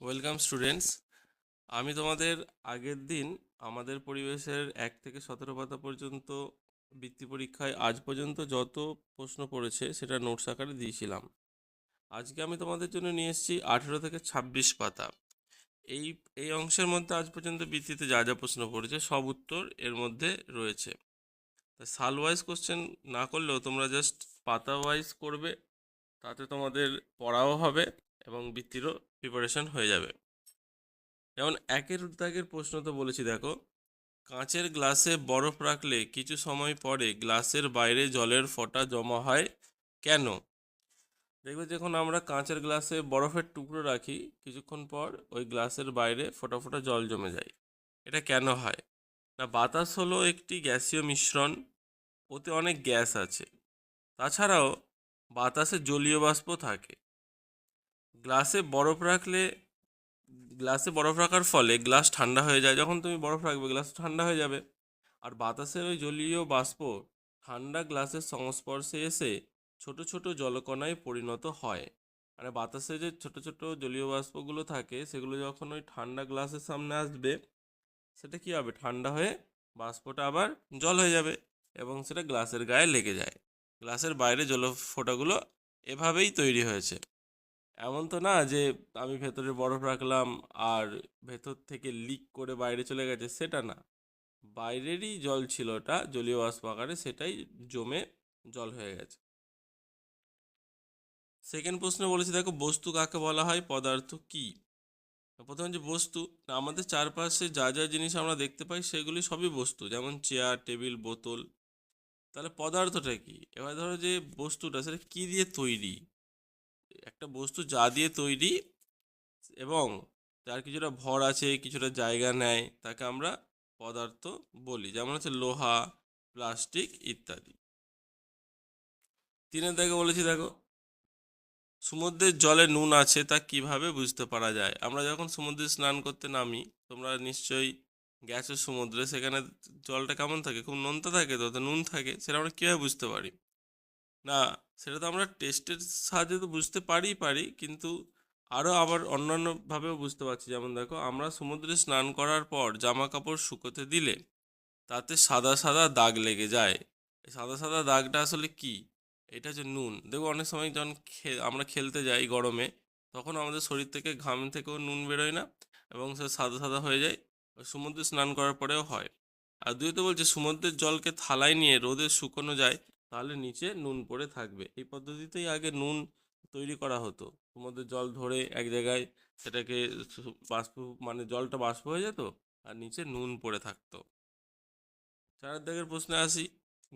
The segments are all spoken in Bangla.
ওয়েলকাম স্টুডেন্টস আমি তোমাদের আগের দিন আমাদের পরিবেশের এক থেকে সতেরো পাতা পর্যন্ত বৃত্তি পরীক্ষায় আজ পর্যন্ত যত প্রশ্ন পড়েছে, সেটা নোটস আকারে দিয়েছিলাম। আজকে আমি তোমাদের জন্য নিয়ে এসেছি আঠেরো থেকে ছাব্বিশ পাতা। এই এই অংশের মধ্যে আজ পর্যন্ত বৃত্তিতে যা যা প্রশ্ন পড়েছে, সব উত্তর এর মধ্যে রয়েছে। সাল ওয়াইজ কোশ্চেন না করলেও তোমরা জাস্ট পাতা ওয়াইজ করবে, তাতে তোমাদের পড়াও হবে। এবং বৃত্তিরও প্রিপারেশন হয়ে যাবে। যেমন একের দাগের প্রশ্ন তো বলেছি, দেখো। কাঁচের গ্লাসে বরফ রাখলে কিছু সময় পরে গ্লাসের বাইরে জলের ফোঁটা জমা হয় কেন? দেখবে যখন আমরা কাঁচের গ্লাসে বরফের টুকরো রাখি, কিছুক্ষণ পর ওই গ্লাসের বাইরে ফোঁটা ফোঁটা জল জমে যায়। এটা কেন হয়? না, বাতাস হলো একটি গ্যাসীয় মিশ্রণ, ওতে অনেক গ্যাস আছে। তাছাড়াও বাতাসে জলীয় বাষ্প থাকে। গ্লাসে বরফ রাখলে, গ্লাসে বরফ রাখার ফলে গ্লাস ঠান্ডা হয়ে যায়। যখন তুমি বরফ রাখবে, গ্লাস ঠান্ডা হয়ে যাবে। আর বাতাসের ওই জলীয় বাষ্প ঠান্ডা গ্লাসের সংস্পর্শে এসে ছোট ছোট জলকণায় পরিণত হয়। মানে বাতাসে যে ছোট ছোট জলীয় বাষ্পগুলো থাকে, সেগুলো যখন ওই ঠান্ডা গ্লাসের সামনে আসবে, সেটা কী হবে? ঠান্ডা হয়ে বাষ্পটা আবার জল হয়ে যাবে এবং সেটা গ্লাসের গায়ে লেগে যায়। গ্লাসের বাইরে জল ফোঁটাগুলো এভাবেই তৈরি হয়েছে। এমন তো না যে আমি ভেতরে বরফ রাখলাম আর ভেতর থেকে লিক করে বাইরে চলে গেছে, সেটা না। বাইরেরই জল ছিল ওটা, জলীয় বাষ্প আকারে সেটাই জমে জল হয়ে গেছে। সেকেন্ড প্রশ্নে বলেছি, দেখো বস্তু কাকে বলা হয়, পদার্থ কি? প্রথম যে বস্তু আমাদের চারপাশে যা যা জিনিস আমরা দেখতে পাই সেগুলি সবই বস্তু, যেমন চেয়ার টেবিল বোতল। তাহলে পদার্থটা কি? এবার ধরো যে বস্তুটা, সেটা কী দিয়ে তৈরি? একটা বস্তু যা দিয়ে তৈরি এবং তার কিছুটা ভর আছে, কিছুটা জায়গা নেয়, তাকে আমরা পদার্থ বলি। যেমন হচ্ছে লোহা, প্লাস্টিক ইত্যাদি। তিনের দাগে বলেছি, দেখো, সমুদ্রের জলে নুন আছে, তা কীভাবে বুঝতে পারা যায়? আমরা যখন সমুদ্রে স্নান করতে নামি, তোমরা নিশ্চয়ই গেছো সমুদ্রে, সেখানে জলটা কেমন থাকে? খুব নোনতা থাকে তো নুন থাকে, সেটা আমরা কীভাবে বুঝতে পারি? না, সেটা তো আমরা টেস্টের সাহায্যে তো বুঝতে পারি পারি, কিন্তু আরও আবার অন্যান্যভাবেও বুঝতে পারছি। যেমন দেখো, আমরা সমুদ্রে স্নান করার পর জামা কাপড় শুকোতে দিলে তাতে সাদা সাদা দাগ লেগে যায়। সাদা সাদা দাগটা আসলে কি? এটা হচ্ছে নুন। দেখো, অনেক সময় যখন আমরা খেলতে যাই গরমে, তখন আমাদের শরীর থেকে ঘাম থেকেও নুন বেরোয় না এবং সে সাদা সাদা হয়ে যায়। সমুদ্রে স্নান করার পরেও হয়। আর দুই তো বলছে, সমুদ্রের জলকে থালায় নিয়ে রোদে শুকোনো যায়। তাহলে নিচে নুন পড়ে থাকবে। এই পদ্ধতিতেই আগে নুন তৈরি করা হতো। সমুদ্রের জল ধরে এক জায়গায় সেটাকে বাষ্প মানে জলটা বাষ্প হয়ে যেত আর নিচে নুন পড়ে থাকতো। চার দাগের প্রশ্নে আসি,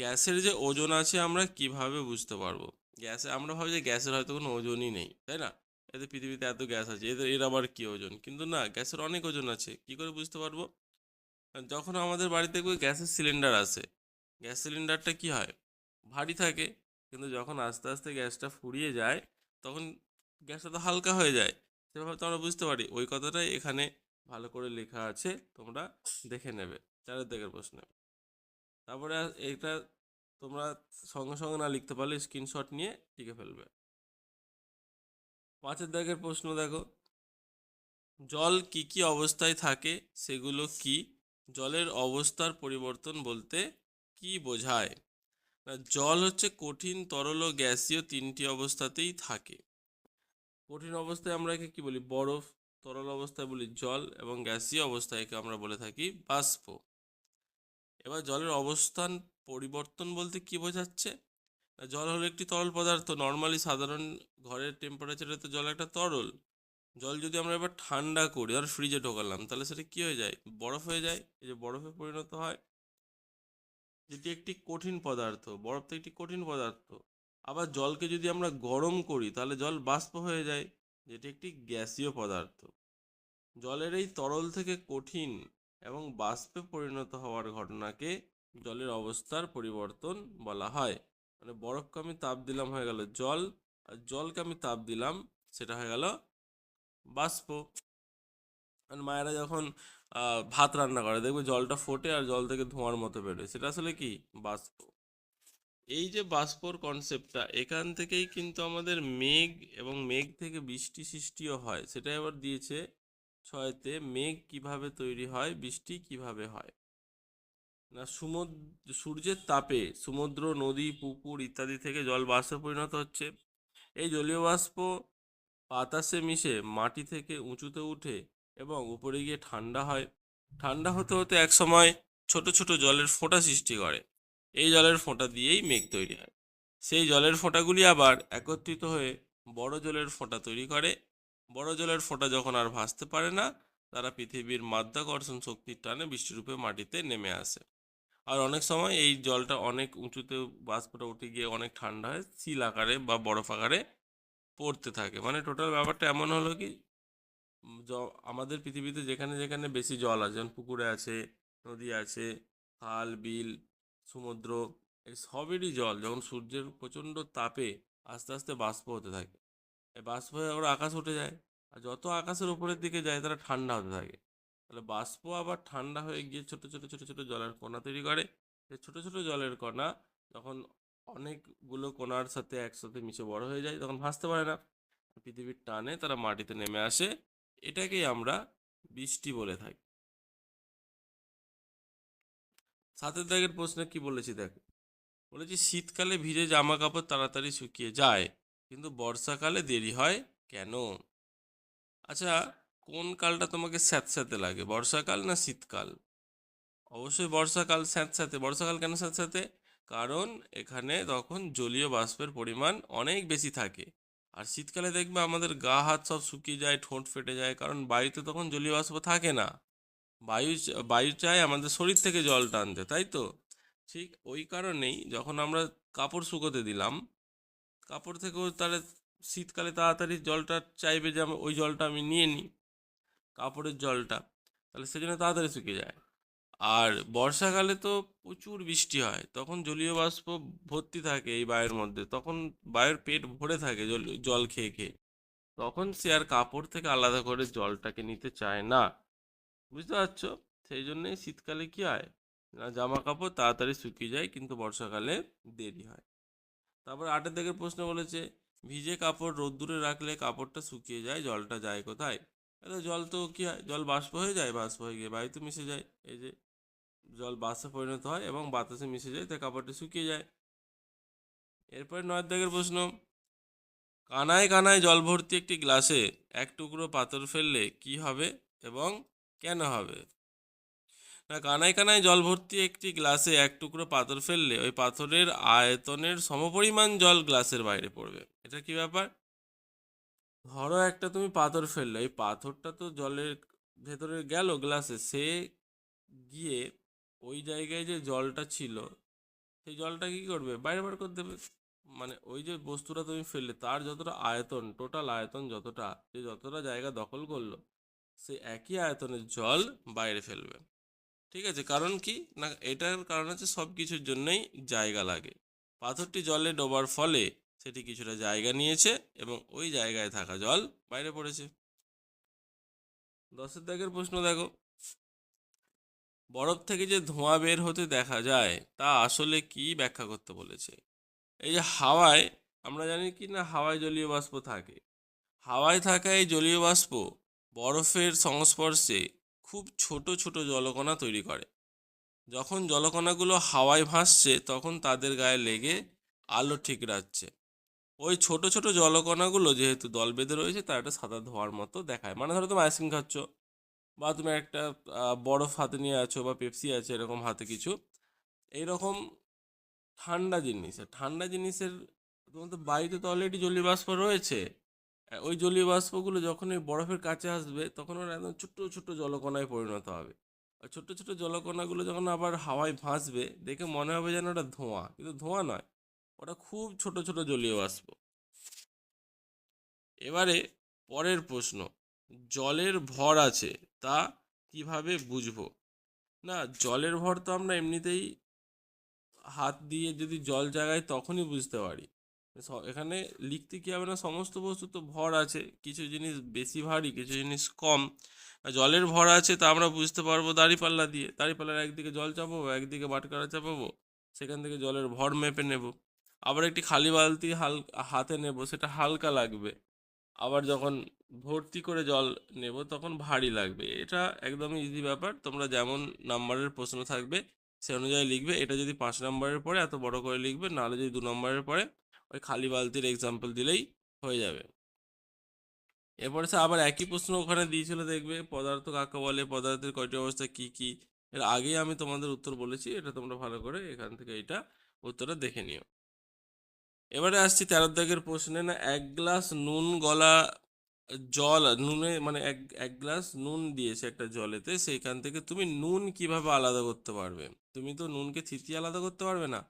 গ্যাসের যে ওজন আছে আমরা কীভাবে বুঝতে পারব? গ্যাসে, আমরা ভাবি যে গ্যাসের হয়তো কোনো ওজনই নেই, তাই না? এতে পৃথিবীতে এত গ্যাস আছে, এদের, এর আবার কী ওজন? কিন্তু না, গ্যাসের অনেক ওজন আছে, কি করে বুঝতে পারব? যখন আমাদের বাড়িতে গ্যাসের সিলিন্ডার আসে, গ্যাস সিলিন্ডারটা কি হয়? ভারী থাকে। কিন্তু যখন আস্তে আস্তে গ্যাসটা ফুরিয়ে যায়, তখন গ্যাসটা তো হালকা হয়ে যায়। সেভাবে তো আমরা বুঝতে পারি। ওই কথাটাই এখানে ভালো করে লেখা আছে, তোমরা দেখে নেবে। চারের দিকের প্রশ্নে। তারপরে এটা তোমরা সঙ্গে সঙ্গে না লিখতে পারলে স্ক্রিনশট নিয়ে লিখে ফেলবে। পাঁচের দাগের প্রশ্ন দেখো। জল কি কি অবস্থায় থাকে? সেগুলো কি? জলের অবস্থার পরিবর্তন বলতে কি বোঝায়? জল হচ্ছে কঠিন, তরল ও গ্যাসীয় তিনটি অবস্থাতেই থাকে। কঠিন অবস্থায় আমরা একে কি বলি? বরফ, তরল অবস্থায় বলি জল এবং গ্যাসীয় অবস্থায় একে আমরা বলে থাকি বাষ্প। এবার জলের অবস্থান পরিবর্তন বলতে কি বোঝাচ্ছে? জল হলো একটি তরল পদার্থ। নর্মালি সাধারণ ঘরের টেম্পারেচারে তো জল একটা তরল। জল যদি আমরা এবার ঠান্ডা করি আর ফ্রিজে ঢোকালাম, তাহলে সেটা কি হয়ে যায়? বরফ হয়ে যায়। এই যে বরফে পরিণত হয় যেটি একটি কঠিন পদার্থ, বরফ তো একটি কঠিন পদার্থ। আবার জলকে যদি আমরা গরম করি, তাহলে জল বাষ্প হয়ে যায়, যেটি একটি গ্যাসীয় পদার্থ। জলের এই তরল থেকে কঠিন এবং বাষ্পে পরিণত হওয়ার ঘটনাকে জলের অবস্থার পরিবর্তন বলা হয়। মানে বরফকে আমি তাপ দিলাম হয়ে গেল জল, আর জলকে আমি তাপ দিলাম, সেটা হয়ে গেল বাষ্প। মায়েরা যখন ভাত রান্না করে। দেখবে জলটা ফোটে আর জল থেকে ধোঁয়ার মতো বেরোয়। সেটা আসলে কি? বাষ্প। এই যে বাষ্পর কনসেপ্টটা এখান থেকেই কিন্তু আমাদের মেঘ এবং মেঘ থেকে বৃষ্টি সৃষ্টিও হয়। সেটা এবার দিয়েছে ছয়তে মেঘ কীভাবে তৈরি হয়, বৃষ্টি কীভাবে হয়। না সমুদ্র সূর্যের তাপে সমুদ্র, নদী, পুকুর ইত্যাদি থেকে জল বাষ্পে পরিণত হচ্ছে। এই জলীয় বাষ্প বাতাসে মিশে মাটি থেকে উঁচুতে উঠে এবং উপরে গিয়ে ঠান্ডা হয়। ঠান্ডা হতে হতে এক সময় ছোট ছোট জলের ফোঁটা সৃষ্টি করে। এই জলের ফোঁটা দিয়েই মেঘ তৈরি হয়। সেই জলের ফোঁটাগুলি আবার একত্রিত হয়ে বড় জলের ফোঁটা তৈরি করে। বড় জলের ফোঁটা যখন আর ভাসতে পারে না, তারা পৃথিবীর মাধ্যাকর্ষণ শক্তির টানে বৃষ্টিরূপে মাটিতে নেমে আসে। আর অনেক সময় এই জলটা অনেক উঁচুতে বাষ্পটা উঠে গিয়ে অনেক ঠান্ডা হয় শিল আকারে বা বরফ আকারে পড়তে থাকে। মানে টোটাল ব্যাপারটা এমন হলো কি আমাদের পৃথিবীতে যেখানে যেখানে বেশি জল আছে, যেমন পুকুরে আছে, নদী আছে, খাল, বিল, সমুদ্র, এই সবেরই জল। যখন সূর্যের প্রচণ্ড তাপে আস্তে আস্তে বাষ্প হতে থাকে। এই বাষ্প হয়ে ওরা আকাশ উঠে যায়। আর যত আকাশের উপরের দিকে যায়, তারা ঠান্ডা হতে থাকে। তাহলে বাষ্প আবার ঠান্ডা হয়ে গিয়ে ছোট ছোট ছোট ছোট জলের কণা তৈরি করে। সেই ছোট ছোট জলের কণা যখন অনেকগুলো কণার সাথে একসাথে মিশে বড় হয়ে যায়, তখন ভাসতে পারে না। পৃথিবীর টানে তারা মাটিতে নেমে আসে। এটাকেই আমরা বৃষ্টি বলে থাকি। সাতের দাগের প্রশ্নে কি বলেছি দেখো, বলেছি শীতকালে ভিজে জামা কাপড় তাড়াতাড়ি শুকিয়ে যায়, কিন্তু বর্ষাকালে দেরি হয় কেন? আচ্ছা কোন কালটা তোমাকে স্যাঁতস্যাঁতে লাগে, বর্ষাকাল না শীতকাল? অবশ্যই বর্ষাকাল স্যাঁতস্যাঁতে, বর্ষাকাল কেন স্যাঁতস্যাঁতে? কারণ এখানে তখন জলীয় বাষ্পের পরিমাণ অনেক বেশি থাকে। আর শীতকালে দেখবে আমাদের গা হাত সব শুকিয়ে যায়, ঠোঁট ফেটে যায়, কারণ বায়ুতে তখন জলীয় বাষ্প থাকে না। বায়ু বায়ু চায় আমাদের শরীর থেকে জল টানতে, তাই তো? ঠিক ওই কারণেই যখন আমরা কাপড় শুকোতে দিলাম, কাপড় থেকেও তাহলে শীতকালে তাড়াতাড়ি জলটা চাইবে যে আমি ওই জলটা আমি নিয়ে নিই, কাপড়ের জলটা, তাহলে সেজন্য তাড়াতাড়ি শুকিয়ে যায়। আর বর্ষাকালে তো প্রচুর বৃষ্টি হয়, তখন জলীয় বাষ্প ভর্তি থাকে এই বায়ুর মধ্যে, তখন বায়ুর পেট ভরে থাকে জল জল খেয়ে খেয়ে, তখন সে আর কাপড় থেকে আলাদা করে জলটাকে নিতে চায় না, বুঝতে পারছ? সেই জন্যই শীতকালে কি হয়, না জামা কাপড় তাড়াতাড়ি শুকিয়ে যায় কিন্তু বর্ষাকালে দেরি হয়। তারপর আটের দিকের প্রশ্ন বলেছে, ভিজে কাপড় রোদ্দুরে রাখলে কাপড়টা শুকিয়ে যায়, জলটা যায় কোথায়? এত জল তো কি হয়, জল বাষ্প হয়ে যায়, বাষ্প হয়ে গিয়ে বায়ুতে মিশে যায়, এই যে জল বাষ্পে পরিণত হয় এবং বাতাসে মিশে যায় তাই কাপড়টি শুকিয়ে যায়। এরপরে নয় দাগের প্রশ্ন, কানায় কানায় জল ভর্তি একটি গ্লাসে এক টুকরো পাথর ফেললে কি হবে এবং কেন হবে? না, কানায় কানায় জল ভর্তি একটি গ্লাসে এক টুকরো পাথর ফেললে ওই পাথরের আয়তনের সমপরিমাণ জল গ্লাসের বাইরে পড়বে। এটা কি ব্যাপার? ধরো একটা তুমি পাথর ফেললে, ওই পাথরটা তো জলের ভেতরে গেল গ্লাসে, সে গিয়ে ওই জায়গায় যে জলটা ছিল, সেই জলটা কি করবে? বাইরে বার করে দেবে। মানে ওই যে বস্তুটা তুমি ফেললে, তার যতটা আয়তন টোটাল আয়তন যতটা যে যতটা জায়গা দখল করল, সে একই আয়তনের জল বাইরে ফেলবে। ঠিক আছে? কারণ কি? না, এটার কারণ হচ্ছে সব কিছুর জন্যই জায়গা লাগে। পাথরটি জলে ডোবার ফলে সেটি কিছুটা জায়গা নিয়েছে এবং ওই জায়গায় থাকা জল বাইরে পড়েছে। দশের দাগের প্রশ্ন দেখো। বরফ থেকে যে ধোঁয়া বের হতে দেখা যায়, তা আসলে কি ব্যাখ্যা করতে বলেছে? এই যে হাওয়ায়, আমরা জানি কি না হাওয়ায় জলীয় বাষ্প থাকে। হাওয়ায় থাকা এই জলীয় বাষ্প বরফের সংস্পর্শে খুব ছোট ছোট জলকণা তৈরি করে। যখন জলকণাগুলো হাওয়ায় ভাসছে, তখন তাদের গায়ে লেগে আলো ঠিক রাখছে ওই ছোট ছোট জলকণাগুলো যেহেতু দল বেঁধে রয়েছে, তার একটা সাদা ধোঁয়ার মতো দেখায়। মানে ধরো তুমি আইসক্রিম খাচ্ছ। বা তুমি একটা বরফ হাতে নিয়ে আছো বা পেপসি আছে এরকম হাতে কিছু, এইরকম ঠান্ডা জিনিস। ঠান্ডা জিনিসের তোমার তো বায়ুতে তো অলরেডি জলীয় বাষ্প রয়েছে। ওই জলীয় বাষ্পগুলো যখন এই বরফের কাছে আসবে, তখন ওরা একদম ছোট্ট ছোট্ট জলকণায় পরিণত হবে। আর ছোট্ট ছোট্ট জলকণাগুলো যখন আবার হাওয়ায় ভাসবে, দেখে মনে হবে যেন ওটা ধোঁয়া। কিন্তু ধোঁয়া নয়, ওটা খুব ছোট ছোট জলীয় বাষ্প। এবারে পরের প্রশ্ন, জলের ভর আছে। তা কীভাবে বুঝব? না, জলের ভর তো আমরা এমনিতেই হাত দিয়ে যদি জল জাগাই তখনই বুঝতে পারি। এখানে লিখতে কি হবে না, সমস্ত বস্তু তো ভর আছে, কিছু জিনিস বেশি ভারী, কিছু জিনিস কম। জলের ভর আছে তা আমরা বুঝতে পারব দাঁড়িপাল্লা দিয়ে। দাঁড়িপাল্লার একদিকে জল চাপাবো, একদিকে বাটখারা চাপাবো, সেখান থেকে জলের ভর মেপে নেব। আবার একটি খালি বালতি হাল, হাতে নেব, সেটা হালকা লাগবে। আবার যখন ভর্তি করে জল নেব তখন ভারী লাগবে। এটা একদমই ইজি ব্যাপার। তোমরা যেমন নাম্বারের প্রশ্ন থাকবে, সে অনুযায়ী লিখবে। এটা যদি পাঁচ নম্বরের পরে এত বড় করে লিখবে, নাহলে যদি দু নম্বরের পরে ওই খালি বালতির এক্সাম্পল দিলেই হয়ে যাবে। এরপরে সে আবার একই প্রশ্ন ওখানে দিয়েছিল, দেখবে পদার্থ কাকে বলে, পদার্থের কয়টি অবস্থা, কি কি? এর আগেই আমি তোমাদের উত্তর বলেছি। এটা তোমরা ভালো করে এখান থেকে এটা উত্তরটা দেখে নিও। এবারে আসছি তেরো দাগের প্রশ্নে না, এক গ্লাস নুন গলা জল, নুনে মানে এক এক গ্লাস নুন দিয়েছে একটা জলেতে, সেইখান থেকে তুমি নুন কীভাবে আলাদা করতে পারবে? তুমি তো নুনকে থিতি আলাদা করতে পারবে না।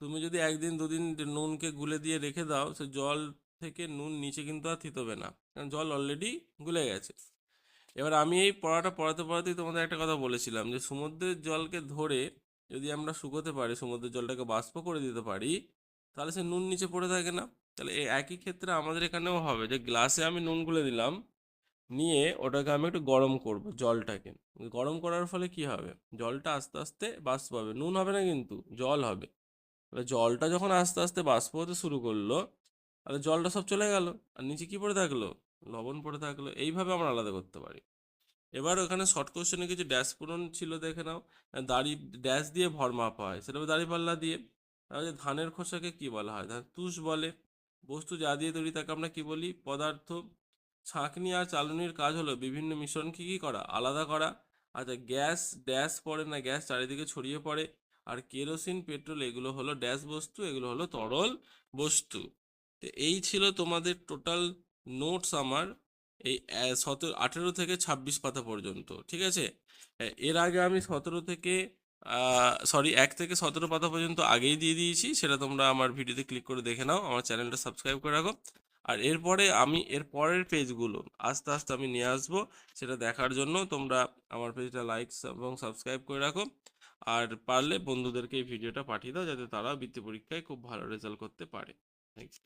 তুমি যদি একদিন, দুদিন নুনকে গুলে দিয়ে রেখে দাও, সে জল থেকে নুন নিচে কিন্তু আর থিতবে না, কারণ জল অলরেডি গুলে গেছে। এবার আমি এই পড়াটা পড়াতে পড়াতেই তোমাদের একটা কথা বলেছিলাম যে, সমুদ্রের জলকে ধরে যদি আমরা শুকোতে পারি, সমুদ্রের জলটাকে বাষ্প করে দিতে পারি তাহলে সে নুন নিচে পড়ে থাকে না? তাহলে একই ক্ষেত্রে আমাদের এখানেও হবে যে গ্লাসে আমি নুন গুলে দিলাম, নিয়ে ওটাকে আমি একটু গরম করব জলটাকে। গরম করার ফলে কি হবে? জলটা আস্তে আস্তে বাষ্প হবে। নুন হবে না কিন্তু, জল হবে। তাহলে জলটা যখন আস্তে আস্তে বাষ্প হতে শুরু করল, তাহলে জলটা সব চলে গেল। আর নিচে কি পড়ে থাকল? লবণ পড়ে থাকল। এইভাবে আমরা আলাদা করতে পারি। এবার ওখানে শর্ট কোশ্চেনে কিছু ড্যাশ পূরণ ছিল দেখে নাও। দাড়ি ড্যাশ দিয়ে ভর মাপা হয়। সেটা দাড়ি পাল্লা দিয়ে। তাহলে ধানের খোসাকে কি বলা হয়? ধান তুষ বলে। বস্তু যা দিয়ে তৈরি তাকে আমরা কি বলি? পদার্থ। ছাঁকনি আর চালনির কাজ হলো বিভিন্ন মিশ্রণকে কি করা? আলাদা করা। আচ্ছা গ্যাস ড্যাশ পড়ে না? গ্যাস চারিদিকে ছড়িয়ে পড়ে। আর কেরোসিন, পেট্রোল এগুলো হলো ড্যাশ বস্তু, এগুলো হলো তরল বস্তু। তো এই ছিল তোমাদের টোটাল নোটস আমার এই সতেরো, আঠেরো থেকে ছাব্বিশ পাতা পর্যন্ত, ঠিক আছে? এর আগে আমি সতেরো থেকে সরি এক থেকে সতেরো পাতা পর্যন্ত আগেই দিয়ে দিয়েছি। সেটা তোমরা আমার ভিডিওতে ক্লিক করে দেখে নাও, আমার চ্যানেলটা সাবস্ক্রাইব করে রাখো। আর এরপরে আমি, এর পরের পেজগুলো আস্তে আস্তে আমি নিয়ে আসব, সেটা দেখার জন্য তোমরা আমার পেজটা লাইক এবং সাবস্ক্রাইব করে রাখো। আর পারলে বন্ধুদেরকে এই ভিডিওটা পাঠিয়ে দাও, যাতে তারা বৃত্তি পরীক্ষায় খুব ভালো রেজাল্ট করতে পারে। Thank you